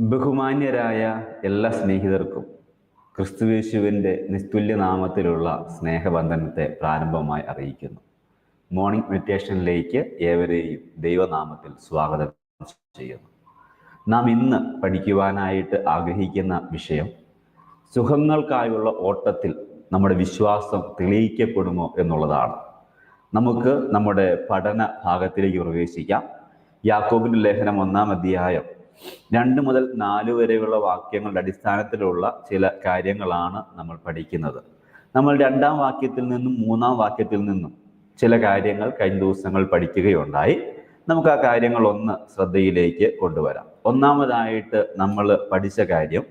ബഹുമാന്യരായ എല്ലാ സ്നേഹിതർക്കും ക്രിസ്തുവേശുവിന്റെ നിസ്തുല്യ നാമത്തിലുള്ള സ്നേഹബന്ധനത്തെ പ്രാരംഭമായി അറിയിക്കുന്നു. മോർണിംഗ് മെഡിറ്റേഷനിലേക്ക് ഏവരെയും ദൈവനാമത്തിൽ സ്വാഗതം ചെയ്യുന്നു. നാം ഇന്ന് പഠിക്കുവാനായിട്ട് ആഗ്രഹിക്കുന്ന വിഷയം സുഖങ്ങൾക്കായുള്ള ഓട്ടത്തിൽ നമ്മുടെ വിശ്വാസം തെളിയിക്കപ്പെടുമോ എന്നുള്ളതാണ്. നമുക്ക് നമ്മുടെ പഠന ഭാഗത്തിലേക്ക് പ്രവേശിക്കാം. യാക്കോബിന്റെ ലേഖനം ഒന്നാം അധ്യായം രണ്ട് മുതൽ നാല് വരെയുള്ള വാക്യങ്ങളുടെ അടിസ്ഥാനത്തിലുള്ള ചില കാര്യങ്ങളാണ് നമ്മൾ പഠിക്കുന്നത്. നമ്മൾ രണ്ടാം വാക്യത്തിൽ നിന്നും മൂന്നാം വാക്യത്തിൽ നിന്നും ചില കാര്യങ്ങൾ കഴിഞ്ഞ ദിവസങ്ങൾ പഠിക്കുകയുണ്ടായി. നമുക്ക് ആ കാര്യങ്ങൾ ഒന്ന് ശ്രദ്ധയിലേക്ക് കൊണ്ടുവരാം. ഒന്നാമതായിട്ട് നമ്മൾ പഠിച്ച കാര്യം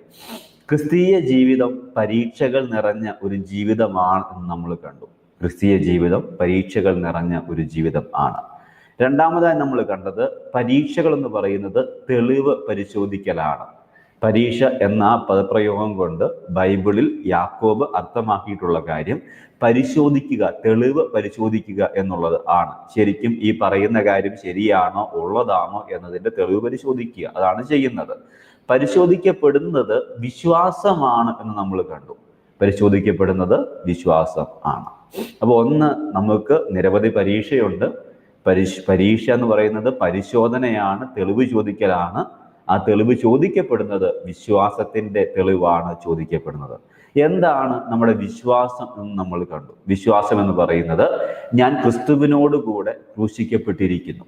ക്രിസ്തീയ ജീവിതം പരീക്ഷകൾ നിറഞ്ഞ ഒരു ജീവിതമാണ് എന്ന് നമ്മൾ കണ്ടു. ക്രിസ്തീയ ജീവിതം പരീക്ഷകൾ നിറഞ്ഞ ഒരു ജീവിതം ആണ്. രണ്ടാമതായി നമ്മൾ കണ്ടത് പരീക്ഷകൾ എന്ന് പറയുന്നത് തെളിവ് പരിശോധിക്കലാണ്. പരീക്ഷ എന്ന പദപ്രയോഗം കൊണ്ട് ബൈബിളിൽ യാക്കോബ് അർത്ഥമാക്കിയിട്ടുള്ള കാര്യം പരിശോധിക്കുക തെളിവ് പരിശോധിക്കുക എന്നുള്ളത് ആണ്. ശരിക്കും ഈ പറയുന്ന കാര്യം ശരിയാണോ ഉള്ളതാണോ എന്നതിന്റെ തെളിവ് പരിശോധിക്കുക. അതാണ് ചെയ്യുന്നത്. പരിശോധിക്കപ്പെടുന്നത് വിശ്വാസമാണ് എന്ന് നമ്മൾ കണ്ടു. പരിശോധിക്കപ്പെടുന്നത് വിശ്വാസം ആണ്. അപ്പോൾ ഒന്ന് നമുക്ക് നിരവധി പരീക്ഷയുണ്ട്. പരിശ് പരീക്ഷ എന്ന് പറയുന്നത് പരിശോധനയാണ് തെളിവ് ചോദിക്കലാണ്. ആ തെളിവ് ചോദിക്കപ്പെടുന്നത് വിശ്വാസത്തിന്റെ തെളിവാണ് ചോദിക്കപ്പെടുന്നത്. എന്താണ് നമ്മുടെ വിശ്വാസം എന്ന് നമ്മൾ കണ്ടു. വിശ്വാസം എന്ന് പറയുന്നത് ഞാൻ ക്രിസ്തുവിനോടുകൂടെ ക്രൂശിക്കപ്പെട്ടിരിക്കുന്നു.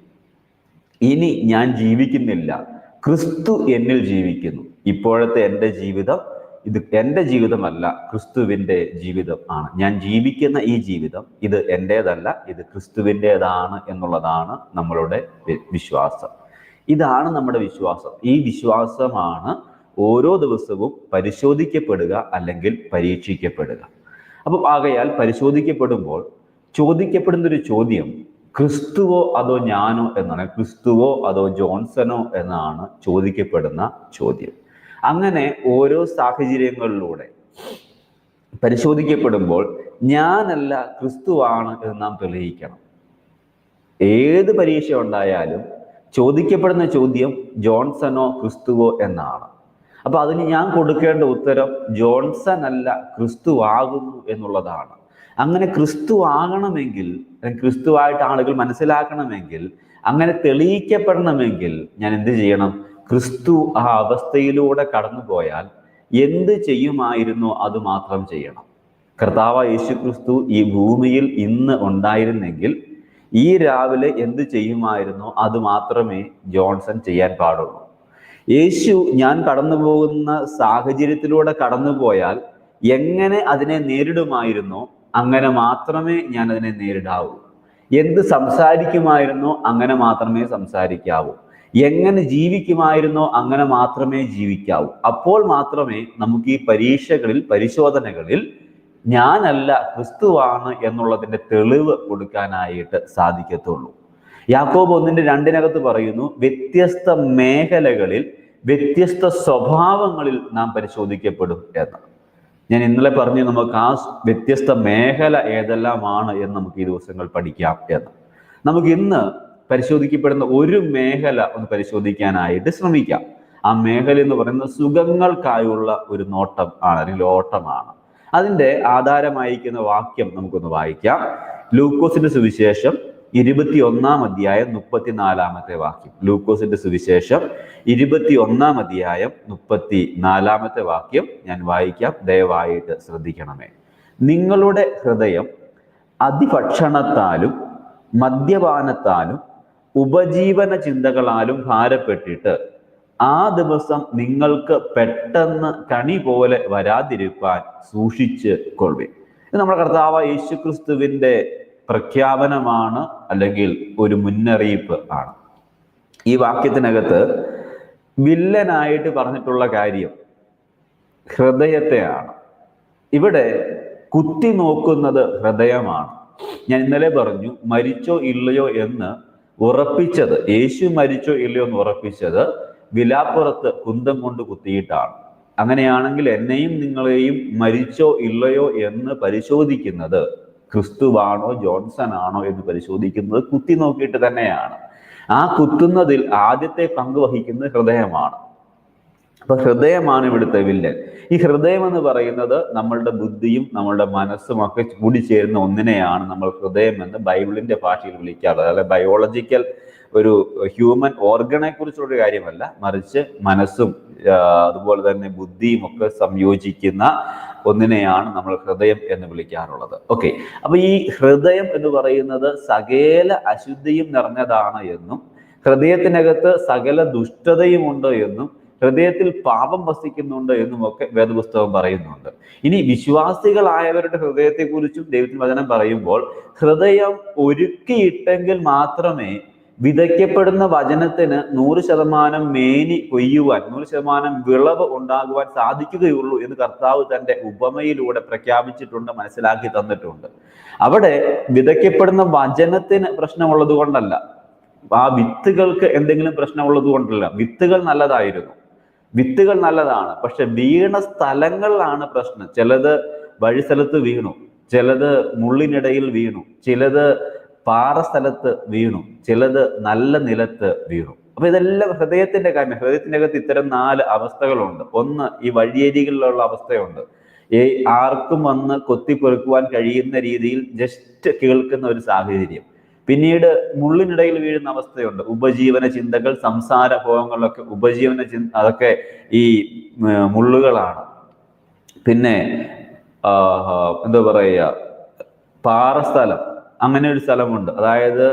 ഇനി ഞാൻ ജീവിക്കുന്നില്ല. ക്രിസ്തു എന്നിൽ ജീവിക്കുന്നു. ഇപ്പോഴത്തെ എന്റെ ജീവിതം ഇത് എന്റെ ജീവിതമല്ല ക്രിസ്തുവിന്റെ ജീവിതം ആണ്. ഞാൻ ജീവിക്കുന്ന ഈ ജീവിതം ഇത് എന്റേതല്ല ഇത് ക്രിസ്തുവിന്റേതാണ് എന്നുള്ളതാണ് നമ്മളുടെ വിശ്വാസം. ഇതാണ് നമ്മുടെ വിശ്വാസം. ഈ വിശ്വാസമാണ് ഓരോ ദിവസവും പരിശോധിക്കപ്പെടുക അല്ലെങ്കിൽ പരീക്ഷിക്കപ്പെടുക. അപ്പം ആകയാൽ പരിശോധിക്കപ്പെടുമ്പോൾ ചോദിക്കപ്പെടുന്നൊരു ചോദ്യം ക്രിസ്തുവോ അതോ ഞാനോ എന്നാണ് ക്രിസ്തുവോ അതോ ജോൺസനോ എന്നാണ് ചോദിക്കപ്പെടുന്ന ചോദ്യം. അങ്ങനെ ഓരോ സാഹചര്യങ്ങളിലൂടെ പരിശോധിക്കപ്പെടുമ്പോൾ ഞാനല്ല ക്രിസ്തുവാണ് എന്ന് നാം തെളിയിക്കണം. ഏത് പരീക്ഷ ഉണ്ടായാലും ചോദിക്കപ്പെടുന്ന ചോദ്യം ജോൺസണോ ക്രിസ്തുവോ എന്നാണ്. അപ്പൊ അതിന് ഞാൻ കൊടുക്കേണ്ട ഉത്തരം ജോൺസൺ അല്ല ക്രിസ്തു ആകുന്നു എന്നുള്ളതാണ്. അങ്ങനെ ക്രിസ്തു ആകണമെങ്കിൽ ക്രിസ്തുവായിട്ട് ആളുകൾ മനസ്സിലാക്കണമെങ്കിൽ അങ്ങനെ തെളിയിക്കപ്പെടണമെങ്കിൽ ഞാൻ എന്ത് ചെയ്യണം? ക്രിസ്തു ആ അവസ്ഥയിലൂടെ കടന്നു പോയാൽ എന്ത് ചെയ്യുമായിരുന്നോ അത് മാത്രം ചെയ്യണം. കർത്താവ് യേശു ക്രിസ്തു ഈ ഭൂമിയിൽ ഇന്ന് ഉണ്ടായിരുന്നെങ്കിൽ ഈ രാവിലെ എന്ത് ചെയ്യുമായിരുന്നോ അത് മാത്രമേ ജോൺസൺ ചെയ്യാൻ പാടുള്ളൂ. യേശു ഞാൻ കടന്നു പോകുന്ന സാഹചര്യത്തിലൂടെ കടന്നു പോയാൽ എങ്ങനെ അതിനെ നേരിടുമായിരുന്നോ? അങ്ങനെ മാത്രമേ ഞാൻ അതിനെ നേരിടാവൂ. എന്ത് സംസാരിക്കുമായിരുന്നോ? അങ്ങനെ മാത്രമേ സംസാരിക്കാവൂ. എങ്ങനെ ജീവിക്കുമായിരുന്നോ അങ്ങനെ മാത്രമേ ജീവിക്കാവൂ. അപ്പോൾ മാത്രമേ നമുക്ക് ഈ പരീക്ഷകളിൽ പരിശോധനകളിൽ ഞാനല്ല ക്രിസ്തുവാണ് എന്നുള്ളതിന്റെ തെളിവ് കൊടുക്കാനായിട്ട് സാധിക്കത്തുള്ളൂ. യാക്കോബ് ഒന്നിന്റെ രണ്ടിനകത്ത് പറയുന്നു വ്യത്യസ്ത മേഖലകളിൽ വ്യത്യസ്ത സ്വഭാവങ്ങളിൽ നാം പരിശോധിക്കപ്പെടും എന്ന്. ഞാൻ ഇന്നലെ പറഞ്ഞു നമുക്ക് ആ വ്യത്യസ്ത മേഖല ഏതെല്ലാമാണ് എന്ന് നമുക്ക് ഈ ദിവസങ്ങൾ പഠിക്കാം എന്ന്. നമുക്ക് ഇന്ന് പരിശോധിക്കപ്പെടുന്ന ഒരു മേഖല ഒന്ന് പരിശോധിക്കാനായിട്ട് ശ്രമിക്കാം. ആ മേഖല എന്ന് പറയുന്നത് സുഖങ്ങൾക്കായുള്ള ഒരു നോട്ടം ആണ് അല്ലെങ്കിൽ ഓട്ടമാണ്. അതിന്റെ ആധാരമായിരിക്കുന്ന വാക്യം നമുക്കൊന്ന് വായിക്കാം. ലൂക്കോസിന്റെ സുവിശേഷം ഇരുപത്തി ഒന്നാം അധ്യായം മുപ്പത്തിനാലാമത്തെ വാക്യം. ലൂക്കോസിന്റെ സുവിശേഷം ഇരുപത്തി ഒന്നാം അധ്യായം മുപ്പത്തി നാലാമത്തെ വാക്യം ഞാൻ വായിക്കാം. ദയവായിട്ട് ശ്രദ്ധിക്കണമേ. നിങ്ങളുടെ ഹൃദയം അതിഭക്ഷണത്താലും മദ്യപാനത്താലും ഉപജീവന ചിന്തകളാലും ഭാരപ്പെട്ടിട്ട് ആ ദിവസം നിങ്ങൾക്ക് പെട്ടെന്ന് കണി പോലെ വരാതിരിക്കാൻ സൂക്ഷിച്ച് ഇത് നമ്മുടെ കർത്താവ് യേശു പ്രഖ്യാപനമാണ് അല്ലെങ്കിൽ ഒരു മുന്നറിയിപ്പ് ആണ്. ഈ വാക്യത്തിനകത്ത് വില്ലനായിട്ട് പറഞ്ഞിട്ടുള്ള കാര്യം ഹൃദയത്തെയാണ്. ഇവിടെ കുത്തി നോക്കുന്നത് ഹൃദയമാണ്. ഞാൻ ഇന്നലെ പറഞ്ഞു മരിച്ചോ ഇല്ലയോ എന്ന് ഉറപ്പിച്ചത്. യേശു മരിച്ചോ ഇല്ലയോ എന്ന് ഉറപ്പിച്ചത് വിലാപ്പുറത്ത് കുന്തം കൊണ്ട് കുത്തിയിട്ടാണ്. അങ്ങനെയാണെങ്കിൽ എന്നെയും നിങ്ങളെയും മരിച്ചോ ഇല്ലയോ എന്ന് പരിശോധിക്കുന്നത് ക്രിസ്തുവാണോ ജോൺസൺ ആണോ എന്ന് പരിശോധിക്കുന്നത് കുത്തി നോക്കിയിട്ട് തന്നെയാണ്. ആ കുത്തുന്നതിൽ ആദ്യത്തെ പങ്ക് വഹിക്കുന്നത് ഹൃദയമാണ്. അപ്പൊ ഹൃദയമാണ് ഇവിടുത്തെ വില്ലൻ. ഈ ഹൃദയം എന്ന് പറയുന്നത് നമ്മളുടെ ബുദ്ധിയും നമ്മളുടെ മനസ്സും ഒക്കെ കൂടിച്ചേരുന്ന ഒന്നിനെയാണ് നമ്മൾ ഹൃദയം എന്ന് ബൈബിളിന്റെ ഭാഷയിൽ വിളിക്കാറ്. അതായത് ബയോളജിക്കൽ ഒരു ഹ്യൂമൻ ഓർഗനെ കുറിച്ചുള്ള കാര്യമല്ല. മറിച്ച് മനസ്സും അതുപോലെ തന്നെ ബുദ്ധിയും ഒക്കെ സംയോജിക്കുന്ന ഒന്നിനെയാണ് നമ്മൾ ഹൃദയം എന്ന് വിളിക്കാറുള്ളത്. ഓക്കെ അപ്പൊ ഈ ഹൃദയം എന്ന് പറയുന്നത് സകേല അശുദ്ധിയും നിറഞ്ഞതാണ് എന്നും ഹൃദയത്തിനകത്ത് സകല ദുഷ്ടതയും ഉണ്ട് എന്നും ഹൃദയത്തിൽ പാപം വസിക്കുന്നുണ്ട് എന്നുമൊക്കെ വേദപുസ്തകം പറയുന്നുണ്ട്. ഇനി വിശ്വാസികളായവരുടെ ഹൃദയത്തെക്കുറിച്ചും ദൈവത്തിന് വചനം പറയുമ്പോൾ ഹൃദയം ഒരുക്കിയിട്ടെങ്കിൽ മാത്രമേ വിതയ്ക്കപ്പെടുന്ന വചനത്തിന് നൂറ് ശതമാനം മേനി കൊയ്യുവാൻ നൂറ് ശതമാനം വിളവ് ഉണ്ടാകുവാൻ സാധിക്കുകയുള്ളൂ എന്ന് കർത്താവ് തന്റെ ഉപമയിലൂടെ പ്രഖ്യാപിച്ചിട്ടുണ്ട് മനസ്സിലാക്കി തന്നിട്ടുണ്ട്. അവിടെ വിതയ്ക്കപ്പെടുന്ന വചനത്തിന് പ്രശ്നമുള്ളത് കൊണ്ടല്ല ആ വിത്തുകൾക്ക് എന്തെങ്കിലും പ്രശ്നമുള്ളത് കൊണ്ടല്ല വിത്തുകൾ നല്ലതായിരുന്നു. വിത്തുകൾ നല്ലതാണ്. പക്ഷെ വീണ സ്ഥലങ്ങളിലാണ് പ്രശ്നം. ചിലത് വഴി സ്ഥലത്ത് വീണു. ചിലത് മുള്ളിനിടയിൽ വീണു. ചിലത് പാറ സ്ഥലത്ത് വീണു. ചിലത് നല്ല നിലത്ത് വീണു. അപ്പൊ ഇതെല്ലാം ഹൃദയത്തിന്റെ കാര്യം. ഹൃദയത്തിന്റെ അകത്ത് ഇത്തരം നാല് അവസ്ഥകളുണ്ട്. ഒന്ന് ഈ വഴിയരികളിലുള്ള അവസ്ഥയുണ്ട്. ഈ ആർക്കും വന്ന് കൊത്തിപ്പൊറുക്കുവാൻ കഴിയുന്ന രീതിയിൽ ജസ്റ്റ് കേൾക്കുന്ന ഒരു സാഹചര്യം. പിന്നീട് മുള്ളിനിടയിൽ വീഴുന്ന അവസ്ഥയുണ്ട്. ഉപജീവന ചിന്തകൾ സംസാര ഭോഗങ്ങളിലൊക്കെ ഉപജീവന ചിന്ത അതൊക്കെ ഈ മുള്ളുകളാണ്. പിന്നെ എന്താ പറയുക പാറസ്ഥലം അങ്ങനെ ഒരു സ്ഥലമുണ്ട്. അതായത്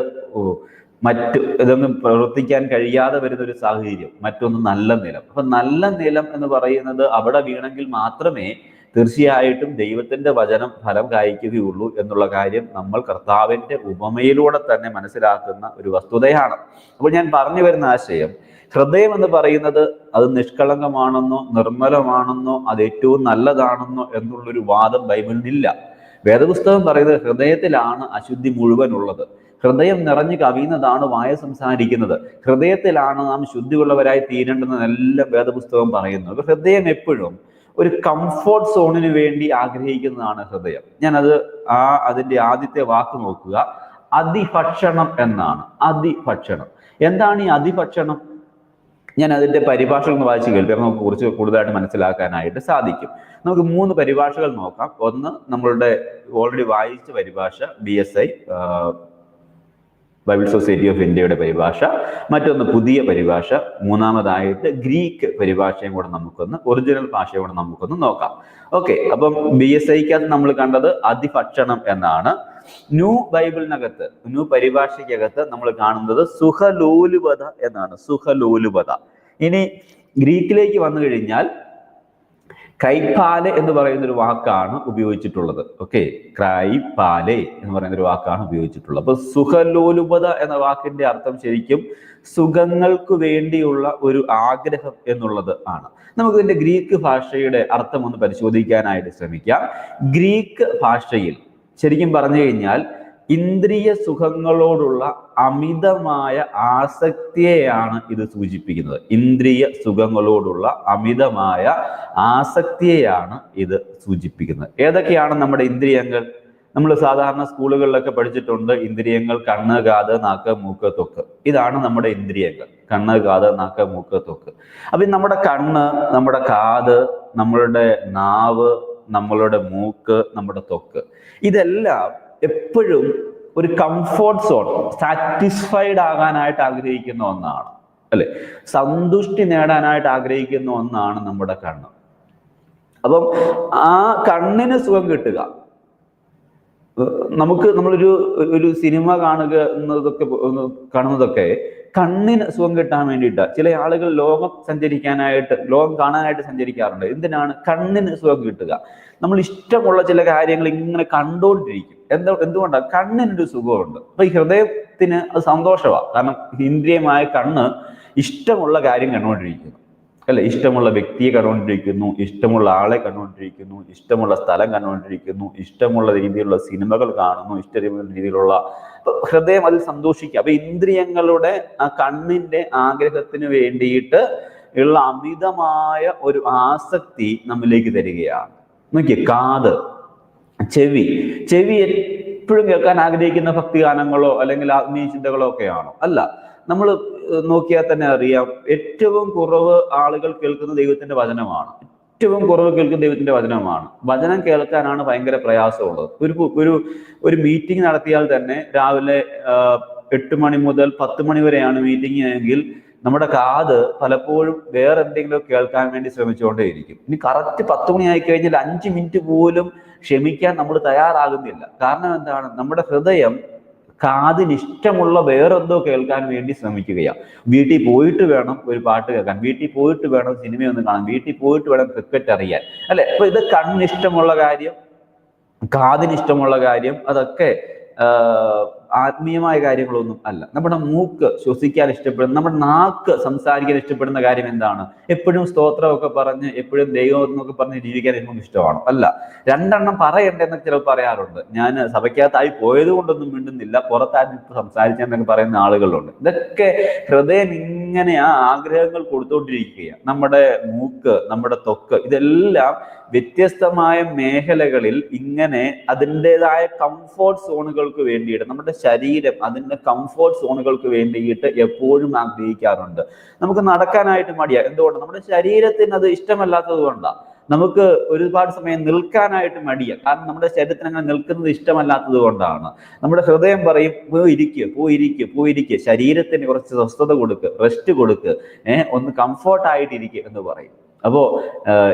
മറ്റു ഇതൊന്നും പ്രവർത്തിക്കാൻ കഴിയാതെ വരുന്ന ഒരു സാഹചര്യം മറ്റൊന്ന് നല്ല നിലം. അപ്പൊ നല്ല നിലം എന്ന് പറയുന്നത് അവിടെ വീണെങ്കിൽ മാത്രമേ തീർച്ചയായിട്ടും ദൈവത്തിന്റെ വചനം ഫലം കായ്ക്കുകയുള്ളൂ എന്നുള്ള കാര്യം നമ്മൾ കർത്താവിന്റെ ഉപമയിലൂടെ തന്നെ മനസ്സിലാക്കുന്ന ഒരു വസ്തുതയാണ്. അപ്പോൾ ഞാൻ പറഞ്ഞു വരുന്ന ആശയം ഹൃദയം എന്ന് പറയുന്നത് അത് നിഷ്കളങ്കമാണെന്നോ നിർമ്മലമാണെന്നോ അത് ഏറ്റവും നല്ലതാണെന്നോ എന്നുള്ളൊരു വാദം ബൈബിളിനില്ല. വേദപുസ്തകം പറയുന്നത് ഹൃദയത്തിലാണ് അശുദ്ധി മുഴുവൻ ഉള്ളത് ഹൃദയം നിറഞ്ഞു കവിയുന്നതാണ് വായ സംസാരിക്കുന്നത്. ഹൃദയത്തിലാണ് നാം ശുദ്ധിയുള്ളവരായി തീരേണ്ടതെന്നെല്ലാം വേദപുസ്തകം പറയുന്നു. ഹൃദയം എപ്പോഴും ഒരു കംഫോർട്ട് സോണിന് വേണ്ടി ആഗ്രഹിക്കുന്നതാണ് ഹൃദയം. ഞാനത് ആ അതിന്റെ ആദ്യത്തെ വാക്ക് നോക്കുക. അതിഭക്ഷണം എന്നാണ്. അതിഭക്ഷണം. എന്താണ് ഈ അതിഭക്ഷണം? ഞാൻ അതിന്റെ പരിഭാഷകൾ ഒന്ന് വായിച്ച് കേൾപ്പിക്കാം നമുക്ക് കുറച്ച് കൂടുതലായിട്ട് മനസ്സിലാക്കാനായിട്ട് സാധിക്കും. നമുക്ക് മൂന്ന് പരിഭാഷകൾ നോക്കാം. ഒന്ന് നമ്മളുടെ ഓൾറെഡി വായിച്ച പരിഭാഷ B S I Bible society of ഇന്ത്യയുടെ പരിഭാഷ മറ്റൊന്ന് പുതിയ പരിഭാഷ മൂന്നാമതായിട്ട് ഗ്രീക്ക് പരിഭാഷയും കൂടെ നമുക്കൊന്ന് ഒറിജിനൽ ഭാഷയും കൂടെ നമുക്കൊന്ന് നോക്കാം. ഓക്കെ അപ്പം ബി എസ് ഐക്കകത്ത് നമ്മൾ കണ്ടത് അതിഭക്ഷണം എന്നാണ്. ന്യൂ ബൈബിളിനകത്ത് ന്യൂ പരിഭാഷയ്ക്കകത്ത് നമ്മൾ കാണുന്നത് സുഖലോലുപത എന്നാണ് സുഖലോലുപത ഇനി ഗ്രീക്കിലേക്ക് വന്നു കഴിഞ്ഞാൽ കൈപ്പാലെ എന്ന് പറയുന്ന ഒരു വാക്കാണ് ഉപയോഗിച്ചിട്ടുള്ളത്. ഓക്കെ ക്രൈപാലെ എന്ന് പറയുന്ന ഒരു വാക്കാണ് ഉപയോഗിച്ചിട്ടുള്ളത്. അപ്പൊ സുഖലോലുപത എന്ന വാക്കിന്റെ അർത്ഥം ശരിക്കും സുഖങ്ങൾക്ക് വേണ്ടിയുള്ള ഒരു ആഗ്രഹം എന്നുള്ളത് ആണ്. നമുക്ക് ഇതിന്റെ ഗ്രീക്ക് ഭാഷയുടെ അർത്ഥം ഒന്ന് പരിശോധിക്കാനായിട്ട് ശ്രമിക്കാം. ഗ്രീക്ക് ഭാഷയിൽ ശരിക്കും പറഞ്ഞു കഴിഞ്ഞാൽ ഇന്ദ്രിയ സുഖങ്ങളോടുള്ള അമിതമായ ആസക്തിയെയാണ് ഇത് സൂചിപ്പിക്കുന്നത്. ഇന്ദ്രിയ സുഖങ്ങളോടുള്ള അമിതമായ ആസക്തിയെയാണ് ഇത് സൂചിപ്പിക്കുന്നത്. ഏതൊക്കെയാണ് നമ്മുടെ ഇന്ദ്രിയങ്ങൾ? നമ്മൾ സാധാരണ സ്കൂളുകളിലൊക്കെ പഠിച്ചിട്ടുണ്ട് ഇന്ദ്രിയങ്ങൾ കണ്ണ് കാത് നാക്ക് മൂക്ക് തൊക്ക്. ഇതാണ് നമ്മുടെ ഇന്ദ്രിയങ്ങൾ. കണ്ണ് കാത് നാക്ക് മൂക്ക് തൊക്ക്. അപ്പൊ നമ്മുടെ കണ്ണ് നമ്മുടെ കാത് നമ്മളുടെ നാവ് നമ്മളുടെ മൂക്ക് നമ്മുടെ തൊക്ക് ഇതെല്ലാം എപ്പോഴും ഒരു കംഫോർട്ട് സോൺ സാറ്റിസ്ഫൈഡ് ആകാനായിട്ട് ആഗ്രഹിക്കുന്ന ഒന്നാണ്. അല്ലെ? സന്തുഷ്ടി നേടാനായിട്ട് ആഗ്രഹിക്കുന്ന ഒന്നാണ് നമ്മുടെ കണ്ണ്. അപ്പം ആ കണ്ണിന് സുഖം കിട്ടുക. നമുക്ക് നമ്മളൊരു ഒരു സിനിമ കാണുക എന്നതൊക്കെ കാണുന്നതൊക്കെ കണ്ണിന് സുഖം കിട്ടാൻ വേണ്ടിയിട്ട് ചില ആളുകൾ ലോകം സഞ്ചരിക്കാനായിട്ട് ലോകം കാണാനായിട്ട് സഞ്ചരിക്കാറുണ്ട്. എന്തിനാണ്? കണ്ണിന് സുഖം കിട്ടുക. നമ്മൾ ഇഷ്ടമുള്ള ചില കാര്യങ്ങൾ ഇങ്ങനെ കണ്ടുകൊണ്ടിരിക്കും എന്താ എന്തുകൊണ്ടാണ് കണ്ണിനൊരു സുഖമുണ്ട് അപ്പൊ ഈ ഹൃദയത്തിന് അത് സന്തോഷമാണ് കാരണം ഇന്ദ്രിയമായ കണ്ണ് ഇഷ്ടമുള്ള കാര്യം കണ്ടുകൊണ്ടിരിക്കുന്നു അല്ലെ ഇഷ്ടമുള്ള വ്യക്തിയെ കണ്ടുകൊണ്ടിരിക്കുന്നു ഇഷ്ടമുള്ള ആളെ കണ്ടുകൊണ്ടിരിക്കുന്നു ഇഷ്ടമുള്ള സ്ഥലം കണ്ടുകൊണ്ടിരിക്കുന്നു ഇഷ്ടമുള്ള രീതിയിലുള്ള സിനിമകൾ കാണുന്നു ഇഷ്ടമുള്ള രീതിയിലുള്ള ഹൃദയം അതിൽ സന്തോഷിക്കുക. അപ്പൊ ഇന്ദ്രിയങ്ങളുടെ ആ കണ്ണിന്റെ ആഗ്രഹത്തിന് വേണ്ടിയിട്ട് ഉള്ള അമിതമായ ഒരു ആസക്തി നമ്മിലേക്ക് തരികയാണ്. നോക്കിയേ കാത് ചെവി. ചെവി എപ്പോഴും കേൾക്കാൻ ആഗ്രഹിക്കുന്ന ഭക്തിഗാനങ്ങളോ അല്ലെങ്കിൽ ആത്മീയ ചിന്തകളോ ഒക്കെയാണോ? അല്ല. നമ്മൾ നോക്കിയാൽ തന്നെ അറിയാം ഏറ്റവും കുറവ് ആളുകൾ കേൾക്കുന്ന ദൈവത്തിന്റെ വചനമാണ്. ഏറ്റവും കുറവ് കേൾക്കുന്ന ദൈവത്തിന്റെ വചനമാണ്. വചനം കേൾക്കാനാണ് ഭയങ്കര പ്രയാസമുള്ളത്. ഒരു ഒരു ഒരു മീറ്റിംഗ് നടത്തിയാൽ തന്നെ രാവിലെ എട്ട് മണി മുതൽ പത്ത് മണി വരെയാണ് മീറ്റിംഗ് എങ്കിൽ നമ്മുടെ കാത് പലപ്പോഴും വേറെ എന്തെങ്കിലും കേൾക്കാൻ വേണ്ടി ശ്രമിച്ചുകൊണ്ടേയിരിക്കും. ഇനി കറക്റ്റ് പത്ത് മണി ആയി കഴിഞ്ഞാൽ അഞ്ച് മിനിറ്റ് പോലും ക്ഷമിക്കാൻ നമ്മൾ തയ്യാറാകുന്നില്ല. കാരണം എന്താണ്? നമ്മുടെ ഹൃദയം കാതിന് ഇഷ്ടമുള്ള വേറെന്തോ കേൾക്കാൻ വേണ്ടി ശ്രമിക്കുകയാണ് വീട്ടിൽ പോയിട്ട് വേണം ഒരു പാട്ട് കേൾക്കാൻ. വീട്ടിൽ പോയിട്ട് വേണം സിനിമയൊന്ന് കാണാൻ. വീട്ടിൽ പോയിട്ട് വേണം ക്രിക്കറ്റ് അറിയാൻ. അല്ലെ? അപ്പൊ ഇത് കണ്ണിഷ്ടമുള്ള കാര്യം കാതിന് ഇഷ്ടമുള്ള കാര്യം അതൊക്കെ ആത്മീയമായ കാര്യങ്ങളൊന്നും അല്ല. നമ്മുടെ മൂക്ക് ശ്വസിക്കാൻ ഇഷ്ടപ്പെടുന്ന നമ്മുടെ നാക്ക് സംസാരിക്കാൻ ഇഷ്ടപ്പെടുന്ന കാര്യം എന്താണ്? എപ്പോഴും സ്തോത്രമൊക്കെ പറഞ്ഞ് എപ്പോഴും ദൈവം എന്നൊക്കെ പറഞ്ഞ് ജീവിക്കാൻ എന്നും ഇഷ്ടമാണ്. അല്ല രണ്ടെണ്ണം പറയണ്ടെന്ന് ചിലർ പറയാറുണ്ട്. ഞാൻ സഭയ്ക്കകത്തായി പോയത് കൊണ്ടൊന്നും മിണ്ടുന്നില്ല പുറത്തായി സംസാരിച്ചെന്നൊക്കെ പറയുന്ന ആളുകളുണ്ട്. ഇതൊക്കെ ഹൃദയം ഇങ്ങനെ ആ ആഗ്രഹങ്ങൾ കൊടുത്തോണ്ടിരിക്കുകയാണ് നമ്മുടെ മൂക്ക് നമ്മുടെ തൊക്ക് ഇതെല്ലാം വ്യത്യസ്തമായ മേഖലകളിൽ ഇങ്ങനെ അതിന്റെതായ കംഫോർട്ട് സോണുകൾക്ക് വേണ്ടിയിട്ട് നമ്മുടെ ശരീരം അതിന്റെ കംഫോർട്ട് സോണുകൾക്ക് വേണ്ടിയിട്ട് എപ്പോഴും ആഗ്രഹിക്കാറുണ്ട്. നമുക്ക് നടക്കാനായിട്ട് മടിയാ. എന്തുകൊണ്ട്? നമ്മുടെ ശരീരത്തിന് അത് ഇഷ്ടമല്ലാത്തത് കൊണ്ടാണ് നമുക്ക് ഒരുപാട് സമയം നിൽക്കാനായിട്ട് മടിയ. കാരണം നമ്മുടെ ശരീരത്തിന് അങ്ങനെ നിൽക്കുന്നത് ഇഷ്ടമല്ലാത്തത് കൊണ്ടാണ്. നമ്മുടെ ഹൃദയം പറയും പോയി ഇരിക്കുക പോയി ഇരിക്കുക പോയി ഇരിക്കുക ശരീരത്തിന് കുറച്ച് സ്വസ്ഥത കൊടുക്ക് റെസ്റ്റ് കൊടുക്ക്. ഏഹ് ഒന്ന് കംഫോർട്ട് ആയിട്ടിരിക്കുക എന്ന് പറയും. അപ്പോ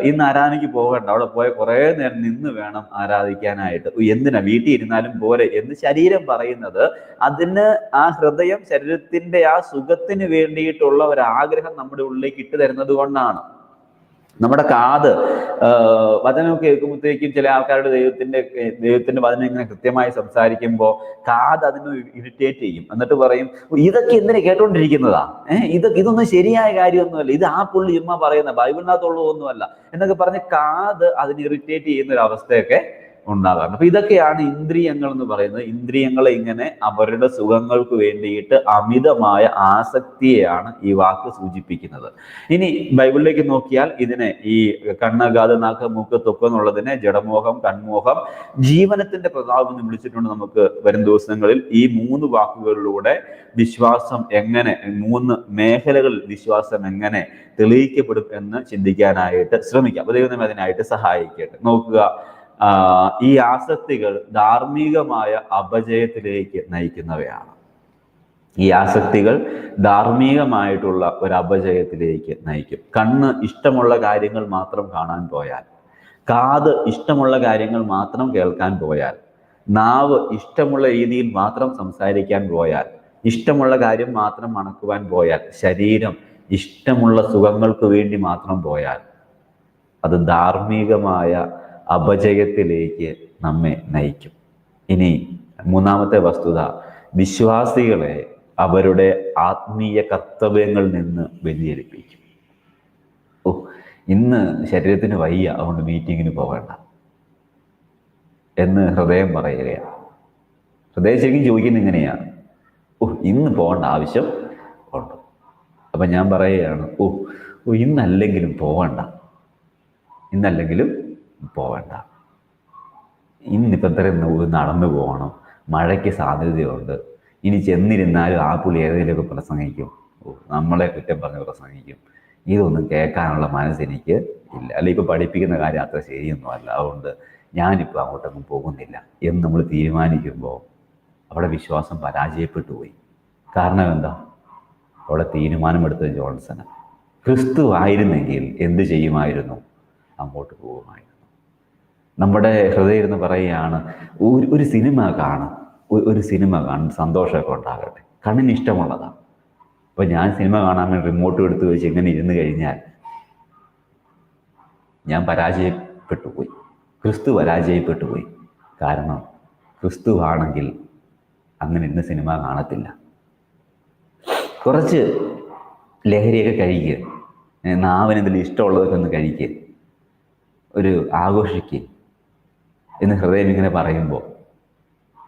ഇന്ന് ആരാധനയ്ക്ക് പോകണ്ട. അവിടെ പോയ കുറേ നേരം നിന്ന് വേണം ആരാധിക്കാനായിട്ട്. എന്തിനാ? വീട്ടിൽ ഇരുന്നാലും പോരെ എന്ന് ശരീരം പറയുന്നത് അതിന് ആ ഹൃദയം ശരീരത്തിന്റെ ആ സുഖത്തിന് വേണ്ടിയിട്ടുള്ള ഒരു ആഗ്രഹം നമ്മുടെ ഉള്ളിലേക്ക് ഇട്ട് തരുന്നത് കൊണ്ടാണ്. നമ്മുടെ കാത് വചനം കേൾക്കുമ്പോഴത്തേക്കും ചില ആൾക്കാരുടെ ദൈവത്തിന്റെ ദൈവത്തിന്റെ വചനം ഇങ്ങനെ കൃത്യമായി സംസാരിക്കുമ്പോൾ കാത് അതിന് ഇറിറ്റേറ്റ് ചെയ്യും. എന്നിട്ട് പറയും ഇതൊക്കെ എന്തിനാ കേട്ടോണ്ടിരിക്കുന്നതാ? ഏഹ് ഇതൊക്കെ ഇതൊന്നും ശരിയായ കാര്യമൊന്നുമല്ല. ഇത് ആ പുള്ളി ചുമ്മാ പറയുന്ന ബൈബിളിനകത്തുള്ളതൊന്നുമല്ല. എന്നൊക്കെ പറഞ്ഞ് കാത് അതിന് ഇറിറ്റേറ്റ് ചെയ്യുന്ന ഒരു അവസ്ഥയൊക്കെ ഉണ്ടാകാറുണ്ട്. അപ്പൊ ഇതൊക്കെയാണ് ഇന്ദ്രിയങ്ങൾ എന്ന് പറയുന്നത്. ഇന്ദ്രിയങ്ങളെ ഇങ്ങനെ അവരുടെ സുഖങ്ങൾക്ക് വേണ്ടിയിട്ട് അമിതമായ ആസക്തിയെയാണ് ഈ വാക്ക് സൂചിപ്പിക്കുന്നത്. ഇനി ബൈബിളിലേക്ക് നോക്കിയാൽ ഇതിനെ ഈ കണ്ണ് കാത് നാക്ക് മൂക്ക് തൊക്ക് എന്നുള്ളതിനെ ജഡമോഹം കൺമോഹം ജീവനത്തിന്റെ പ്രതാപം എന്ന് വിളിച്ചിട്ടുണ്ട് നമുക്ക് വരും ദിവസങ്ങളിൽ. ഈ മൂന്ന് വാക്കുകളിലൂടെ വിശ്വാസം എങ്ങനെ മൂന്ന് മേഖലകളിൽ വിശ്വാസം എങ്ങനെ തെളിയിക്കപ്പെടും എന്ന് ചിന്തിക്കാനായിട്ട് ശ്രമിക്കാം. ദൈവം അതിനായിട്ട് സഹായിക്കട്ടെ. നോക്കുക. ഈ ആസക്തികൾ ധാർമ്മികമായ അപജയത്തിലേക്ക് നയിക്കുന്നവയാണ്. ഈ ആസക്തികൾ ധാർമ്മികമായിട്ടുള്ള ഒരു അപജയത്തിലേക്ക് നയിക്കും. കണ്ണ് ഇഷ്ടമുള്ള കാര്യങ്ങൾ മാത്രം കാണാൻ പോയാൽ കാത് ഇഷ്ടമുള്ള കാര്യങ്ങൾ മാത്രം കേൾക്കാൻ പോയാൽ നാവ് ഇഷ്ടമുള്ള രീതിയിൽ മാത്രം സംസാരിക്കാൻ പോയാൽ ഇഷ്ടമുള്ള കാര്യം മാത്രം മണക്കുവാൻ പോയാൽ ശരീരം ഇഷ്ടമുള്ള സുഖങ്ങൾക്ക് വേണ്ടി മാത്രം പോയാൽ അത് ധാർമ്മികമായ അപജയത്തിലേക്ക് നമ്മെ നയിക്കും. ഇനി മൂന്നാമത്തെ വസ്തുത വിശ്വാസികളെ അവരുടെ ആത്മീയ കർത്തവ്യങ്ങളിൽ നിന്ന് വ്യതിചരിപ്പിക്കും ഓ ഇന്ന് ശരീരത്തിന് വയ്യ അതുകൊണ്ട് മീറ്റിങ്ങിന് പോകണ്ട എന്ന് ഹൃദയം പറയുകയാണ്. ഹൃദയം ശരിക്കും ചോദിക്കുന്നത് ഇങ്ങനെയാണ്. ഓ ഇന്ന് പോകേണ്ട ആവശ്യം ഉണ്ട്. അപ്പം ഞാൻ പറയുകയാണ് ഓ ഓ ഇന്നല്ലെങ്കിലും പോകണ്ട. ഇന്നല്ലെങ്കിലും പോകണ്ട ഇന്നിപ്പം ഇത്രയും നടന്നു പോകണം. മഴയ്ക്ക് സാധ്യതയുണ്ട്. ഇനി ചെന്നിരുന്നാലും ആ പുള്ളി ഏതെങ്കിലുമൊക്കെ പ്രസംഗിക്കും. ഓ നമ്മളെ കുറ്റം പറഞ്ഞ് പ്രസംഗിക്കും. ഇതൊന്നും കേൾക്കാനുള്ള മനസ്സ് എനിക്ക് ഇല്ല. അല്ല ഇപ്പം പഠിപ്പിക്കുന്ന കാര്യം അത്ര ശരിയൊന്നും അല്ല അതുകൊണ്ട് ഞാനിപ്പോൾ അങ്ങോട്ടൊന്നും പോകുന്നില്ല എന്ന് നമ്മൾ തീരുമാനിക്കുമ്പോൾ അവിടെ വിശ്വാസം പരാജയപ്പെട്ടു പോയി. കാരണം എന്താ? അവിടെ തീരുമാനമെടുത്തത് ജോൺസണ് ക്രിസ്തു ആയിരുന്നെങ്കിൽ എന്ത് ചെയ്യുമായിരുന്നു? അങ്ങോട്ട് പോകുമായിരുന്നു. നമ്മുടെ ഹൃദയം ഇരുന്ന് പറയുകയാണ് ഒരു ഒരു സിനിമ കാണാം ഒരു സിനിമ കാണും സന്തോഷമൊക്കെ ഉണ്ടാകട്ടെ. കണ്ണിന് ഇഷ്ടമുള്ളതാണ്. അപ്പോൾ ഞാൻ സിനിമ കാണാൻ വേണ്ടി റിമോട്ട് എടുത്ത് വെച്ച് ഇങ്ങനെ ഇരുന്ന് കഴിഞ്ഞാൽ ഞാൻ പരാജയപ്പെട്ടു പോയി. ക്രിസ്തു പരാജയപ്പെട്ടു പോയി കാരണം ക്രിസ്തു ആണെങ്കിൽ അങ്ങനെ ഇന്ന് സിനിമ കാണത്തില്ല. കുറച്ച് ലഹരിയൊക്കെ കഴിക്കുക നാവിനെന്തെങ്കിലും ഇഷ്ടമുള്ളതൊക്കെ ഒന്ന് കഴിക്കുക ഒരു ആഘോഷിക്കുക എന്ന് ഹൃദയം ഇങ്ങനെ പറയുമ്പോൾ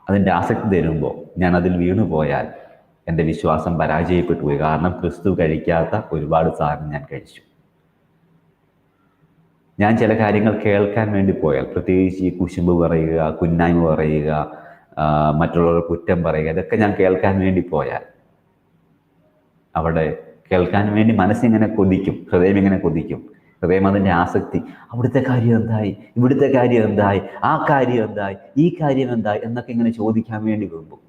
അതിന്റെ ആസക്തി തരുമ്പോൾ ഞാൻ അതിൽ വീണു പോയാൽ എന്റെ വിശ്വാസം പരാജയപ്പെട്ടു പോയി. കാരണം ക്രിസ്തു കഴിക്കാത്ത ഒരുപാട് സാധനം ഞാൻ കഴിച്ചു. ഞാൻ ചില കാര്യങ്ങൾ കേൾക്കാൻ വേണ്ടി പോയാൽ പ്രത്യേകിച്ച് ഈ കുശുമ്പ് പറയുക കുന്നായ്മ പറയുക മറ്റുള്ളവർ കുറ്റം പറയുക ഇതൊക്കെ ഞാൻ കേൾക്കാൻ വേണ്ടി പോയാൽ അവിടെ കേൾക്കാൻ വേണ്ടി മനസ്സിങ്ങനെ കൊതിക്കും ഹൃദയം ഇങ്ങനെ കൊതിക്കും. ഹൃദയം അതിന്റെ ആസക്തി. അവിടുത്തെ കാര്യം എന്തായി? ഇവിടുത്തെ കാര്യം എന്തായി? ആ കാര്യം എന്തായി? ഈ കാര്യം എന്തായി? എന്നൊക്കെ ഇങ്ങനെ ചോദിക്കാൻ വേണ്ടി വരുമ്പോൾ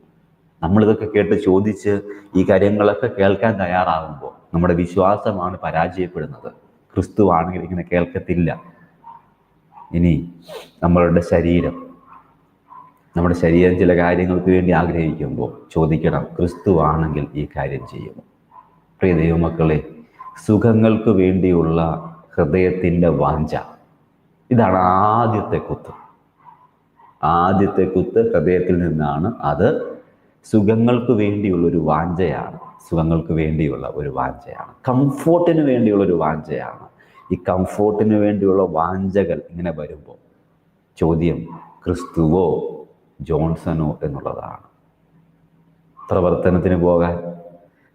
നമ്മളിതൊക്കെ കേട്ട് ചോദിച്ച് ഈ കാര്യങ്ങളൊക്കെ കേൾക്കാൻ തയ്യാറാകുമ്പോൾ നമ്മുടെ വിശ്വാസമാണ് പരാജയപ്പെടുന്നത്. ക്രിസ്തു ആണെങ്കിൽ ഇങ്ങനെ കേൾക്കത്തില്ല. ഇനി നമ്മളുടെ ശരീരം നമ്മുടെ ശരീരം ചില കാര്യങ്ങൾക്ക് വേണ്ടി ആഗ്രഹിക്കുമ്പോൾ ചോദിക്കണം ക്രിസ്തു ആണെങ്കിൽ ഈ കാര്യം ചെയ്യുമോ? പ്രിയ ദൈവമക്കളെ സുഖങ്ങൾക്ക് വേണ്ടിയുള്ള ഹൃദയത്തിന്റെ വാഞ്ച. ഇതാണ് ആദ്യത്തെ കുത്ത്. ആദ്യത്തെ കുത്ത് ഹൃദയത്തിൽ നിന്നാണ്. അത് സുഖങ്ങൾക്ക് വേണ്ടിയുള്ള ഒരു വാഞ്ചയാണ്. സുഖങ്ങൾക്ക് വേണ്ടിയുള്ള ഒരു വാഞ്ചയാണ്. കംഫോർട്ടിന് വേണ്ടിയുള്ള ഒരു വാഞ്ചയാണ്. ഈ കംഫോർട്ടിന് വേണ്ടിയുള്ള വാഞ്ചകൾ ഇങ്ങനെ വരുമ്പോൾ ചോദ്യം ക്രിസ്തുവോ ജോൺസനോ എന്നുള്ളതാണ്. പ്രവർത്തനത്തിന് പോകാൻ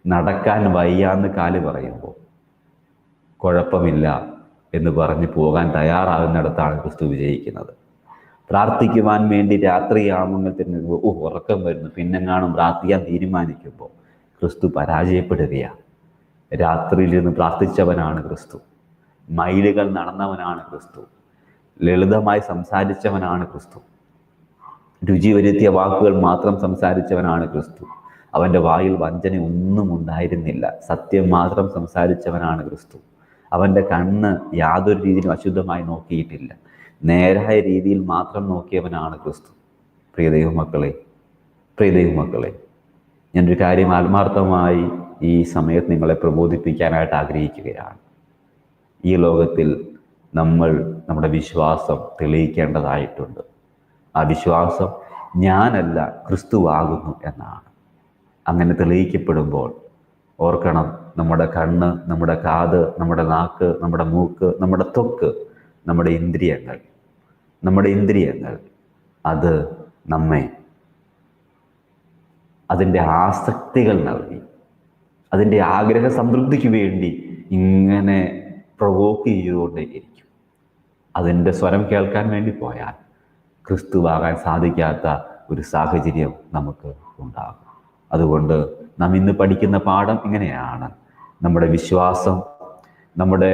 നടക്കാൻ വയ്യാന്ന് കാൽ പറയുമ്പോൾ കുഴപ്പമില്ല. എന്ന് പറഞ്ഞ് പോകാൻ തയ്യാറാകുന്നിടത്താണ് ക്രിസ്തു വിജയിക്കുന്നത്. പ്രാർത്ഥിക്കുവാൻ വേണ്ടി രാത്രിയാകുമ്പോൾ തന്നെ ഓ ഉറക്കം വരുന്നു. പിന്നെങ്ങാനും പ്രാർത്ഥിക്കാൻ തീരുമാനിക്കുമ്പോൾ ക്രിസ്തു പരാജയപ്പെടുകയാണ്. രാത്രിയിൽ നിന്ന് പ്രാർത്ഥിച്ചവനാണ് ക്രിസ്തു. മൈലുകൾ നടന്നവനാണ് ക്രിസ്തു. ലളിതമായി സംസാരിച്ചവനാണ് ക്രിസ്തു. രുചി വരുത്തിയ വാക്കുകൾ മാത്രം സംസാരിച്ചവനാണ് ക്രിസ്തു. അവന്റെ വായിൽ വഞ്ചന ഒന്നും ഉണ്ടായിരുന്നില്ല. സത്യം മാത്രം സംസാരിച്ചവനാണ് ക്രിസ്തു. അവന്റെ കണ്ണ് യാതൊരു രീതിയിലും അശുദ്ധമായി നോക്കിയിട്ടില്ല. നേരായ രീതിയിൽ മാത്രം നോക്കിയവനാണ് ക്രിസ്തു. പ്രിയ ദൈവമക്കളെ പ്രിയ ദൈവമക്കളെ ഞാനൊരു കാര്യം ആത്മാർത്ഥമായി ഈ സമയത്ത് നിങ്ങളെ പ്രബോധിപ്പിക്കാനായിട്ട് ആഗ്രഹിക്കുകയാണ്. ഈ ലോകത്തിൽ നമ്മൾ നമ്മുടെ വിശ്വാസം തെളിയിക്കേണ്ടതായിട്ടുണ്ട്. ആ വിശ്വാസം ഞാനല്ല ക്രിസ്തുവാകുന്നു എന്നാണ്. അങ്ങനെ തെളിയിക്കപ്പെടുമ്പോൾ ഓർക്കണം നമ്മുടെ കണ്ണ് നമ്മുടെ കാത് നമ്മുടെ നാക്ക് നമ്മുടെ മൂക്ക് നമ്മുടെ ത്വക്ക് നമ്മുടെ ഇന്ദ്രിയങ്ങൾ. നമ്മുടെ ഇന്ദ്രിയങ്ങൾ അത് നമ്മെ അതിന്റെ ആസക്തികൾ നൽകി. അതിന്റെ ആഗ്രഹ സംതൃപ്തിക്ക് വേണ്ടി ഇങ്ങനെ പ്രവോക്ക് ചെയ്തുകൊണ്ടേയിരിക്കും അതിന്റെ സ്വരം കേൾക്കാൻ വേണ്ടി പോയാൽ ക്രിസ്തുവാകാൻ സാധിക്കാത്ത ഒരു സാഹചര്യം നമുക്ക് ഉണ്ടാകും. അതുകൊണ്ട് നാം ഇന്ന് പഠിക്കുന്ന പാഠം ഇങ്ങനെയാണ്. നമ്മുടെ വിശ്വാസം നമ്മുടെ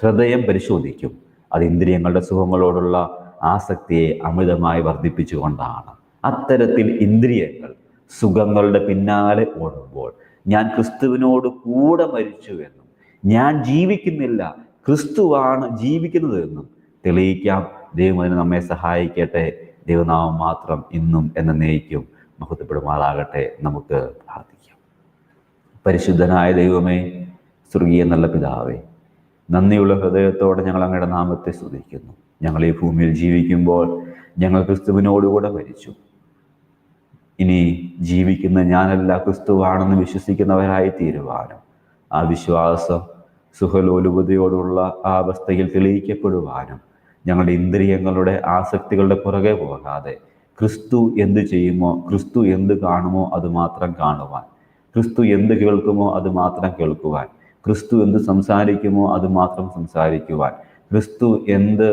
ഹൃദയം പരിശോധിക്കും. അത് ഇന്ദ്രിയങ്ങളുടെ സുഖങ്ങളോടുള്ള ആസക്തിയെ അമിതമായി വർദ്ധിപ്പിച്ചുകൊണ്ടാണ്. അത്തരത്തിൽ ഇന്ദ്രിയങ്ങൾ സുഖങ്ങളുടെ പിന്നാലെ ഓടുമ്പോൾ ഞാൻ ക്രിസ്തുവിനോട് കൂടെ മരിച്ചു എന്നും ഞാൻ ജീവിക്കുന്നില്ല ക്രിസ്തുവാണ് ജീവിക്കുന്നത് എന്നും തെളിയിക്കാം. ദൈവം അതിന് നമ്മെ സഹായിക്കട്ടെ. ദൈവനാമം മാത്രം ഇന്നും എന്ന നെയ്ക്കും മഹത്വപ്പെടുമാറാകട്ടെ നമുക്ക് പ്രാർത്ഥിക്കാം. പരിശുദ്ധനായ ദൈവമേ സ്വർഗീയ നല്ല പിതാവേ നന്ദിയുള്ള ഹൃദയത്തോടെ ഞങ്ങൾ അങ്ങയുടെ നാമത്തെ സ്തുതിക്കുന്നു. ഞങ്ങൾ ഈ ഭൂമിയിൽ ജീവിക്കുമ്പോൾ ഞങ്ങൾ ക്രിസ്തുവിനോടുകൂടെ മരിച്ചു. ഇനി ജീവിക്കുന്ന ഞാനല്ല ക്രിസ്തുവാണെന്ന് വിശ്വസിക്കുന്നവരായി തീരുവാനും ആ വിശ്വാസം സുഖലോലുപതയോടുള്ള ആ അവസ്ഥയിൽ തെളിയിക്കപ്പെടുവാനും ഞങ്ങളുടെ ഇന്ദ്രിയങ്ങളുടെ ആസക്തികളുടെ പുറകെ പോകാതെ ക്രിസ്തു എന്ത് ചെയ്യുമോ ക്രിസ്തു എന്ത് കാണുമോ അത് മാത്രം കാണുവാൻ. ക്രിസ്തു എന്ത് കേൾക്കുമോ അത് മാത്രം കേൾക്കുവാൻ. ക്രിസ്തു എന്ത് സംസാരിക്കുമോ അത് മാത്രം സംസാരിക്കുവാൻ. ക്രിസ്തു എന്ത്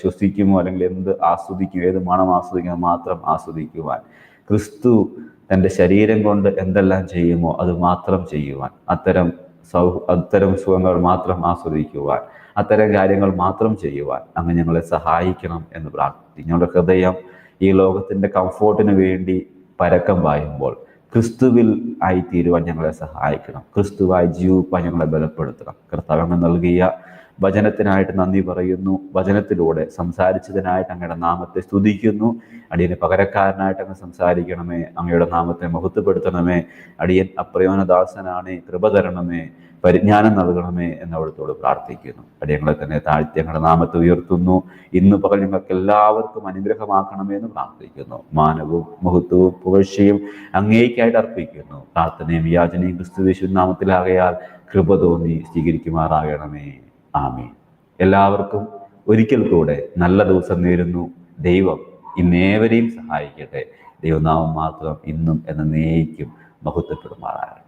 ശ്വസിക്കുമോ അല്ലെങ്കിൽ എന്ത് ആസ്വദിക്കുമോ ഏത് മണം ആസ്വദിക്കുമോ മാത്രം ആസ്വദിക്കുവാൻ. ക്രിസ്തു തന്റെ ശരീരം കൊണ്ട് എന്തെല്ലാം ചെയ്യുമോ അത് മാത്രം ചെയ്യുവാൻ. അത്തരം സൗ അത്തരം സുഖങ്ങൾ മാത്രം ആസ്വദിക്കുവാൻ. അത്തരം കാര്യങ്ങൾ മാത്രം ചെയ്യുവാൻ. അങ്ങ് ഞങ്ങളെ സഹായിക്കണം എന്ന് പ്രാർത്ഥിക്കും ഞങ്ങളുടെ ഹൃദയം ഈ ലോകത്തിന്റെ കംഫോർട്ടിന് വേണ്ടി പരക്കം പായുമ്പോൾ ക്രിസ്തുവിൽ ആയി തീരുവാൻ ഞങ്ങളെ സഹായിക്കണം. ക്രിസ്തുവായി ജീവിപ്പാൻ ഞങ്ങളെ ബലപ്പെടുത്തണം. കർത്താവ് നൽകിയ വചനത്തിനായിട്ട് നന്ദി പറയുന്നു. വചനത്തിലൂടെ സംസാരിച്ചതിനായിട്ട് അങ്ങയുടെ നാമത്തെ സ്തുതിക്കുന്നു. അടിയന് പകരക്കാരനായിട്ട് അങ്ങ് സംസാരിക്കണമേ. അങ്ങയുടെ നാമത്തെ മഹത്വപ്പെടുത്തണമേ. അടിയൻ അപ്രയോനദാസനാണ് കൃപ തരണമേ. പരിജ്ഞാനം നൽകണമേ എന്നവിടത്തോട് പ്രാർത്ഥിക്കുന്നു. അടിയങ്ങളെ തന്നെ താഴ്ത്തി ഞങ്ങളുടെ നാമത്തെ ഉയർത്തുന്നു. ഇന്ന് പകൽ ഞങ്ങൾക്ക് എല്ലാവർക്കും അനുഗ്രഹമാക്കണമേ എന്ന് പ്രാർത്ഥിക്കുന്നു. മാനവും മഹത്വവും പുകഴ്ചയും അങ്ങേക്കായിട്ട് അർപ്പിക്കുന്നു. പ്രാർത്ഥനയും യാചനയും ക്രിസ്തു നാമത്തിലാകയാൽ കൃപ തോന്നി സ്വീകരിക്കുമാറാകണമേ. ആമീൻ. എല്ലാവർക്കും ഒരിക്കൽ കൂടെ നല്ല ദിവസം നേരുന്നു. ദൈവം ഇന്നേവരെയും സഹായിക്കട്ടെ. ദൈവനാമം മാത്രം ഇന്നും എന്ന നേയ്ക്കും മഹത്വപ്പെടുമാറാകട്ടെ.